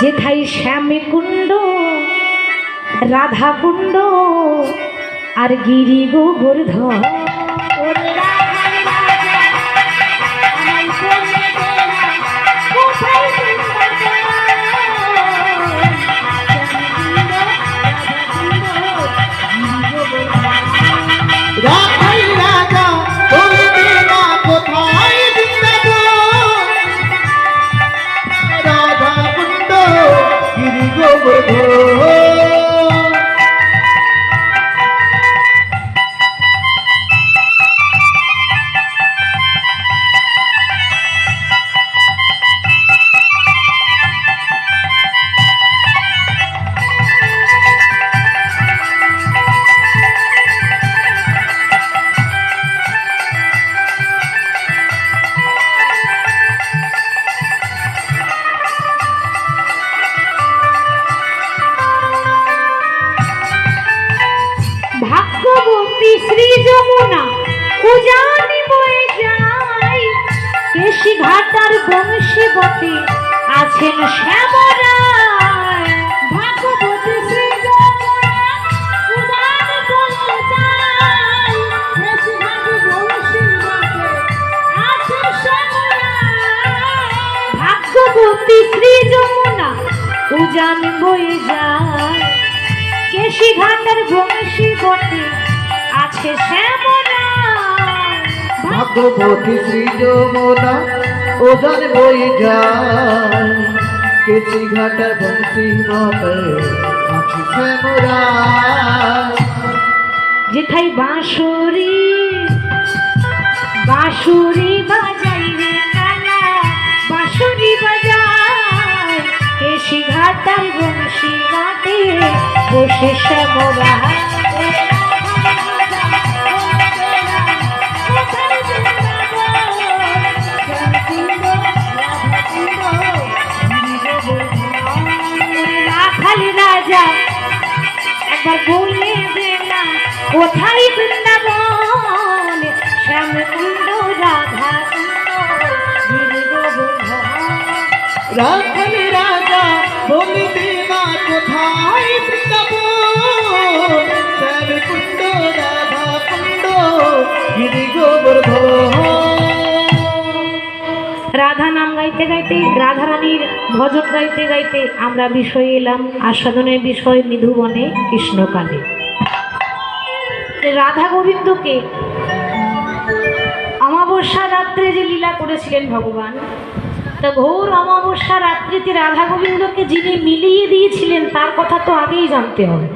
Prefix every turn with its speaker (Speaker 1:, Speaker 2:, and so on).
Speaker 1: যেথাই শ্যামী কুণ্ড রাধা কুণ্ড আর গিরি গোবর্ধন উজান বয়ে যায়। কেশি ঘাটার বংশী বটে আছে শ্যামলা।
Speaker 2: ভাগ্যবতী শ্রী যমুনা যায়। ঘাটার বংশী মতে আছে
Speaker 1: বাঁশুরি বাঁশুরি বাজাই বংশী ঘাটে বসে শ্যামরা খালি রাজা একবার বলে দে না কোথায় বৃন্দাবন?
Speaker 2: না
Speaker 1: রাধা নাম গাইতে গাইতে, রাধা রানীর ভজন গাইতে গাইতে আমরা বিষয়ে এলাম আস্বাদনের বিষয় মৃধুবনে কৃষ্ণকালে। রাধা গোবিন্দকে অমাবস্যা রাত্রে যে লীলা করেছিলেন ভগবান তা ঘোর অমাবস্যা রাত্রিতে রাধা গোবিন্দকে যিনি মিলিয়ে দিয়েছিলেন, তার কথা তো আগেই জানতে হবে।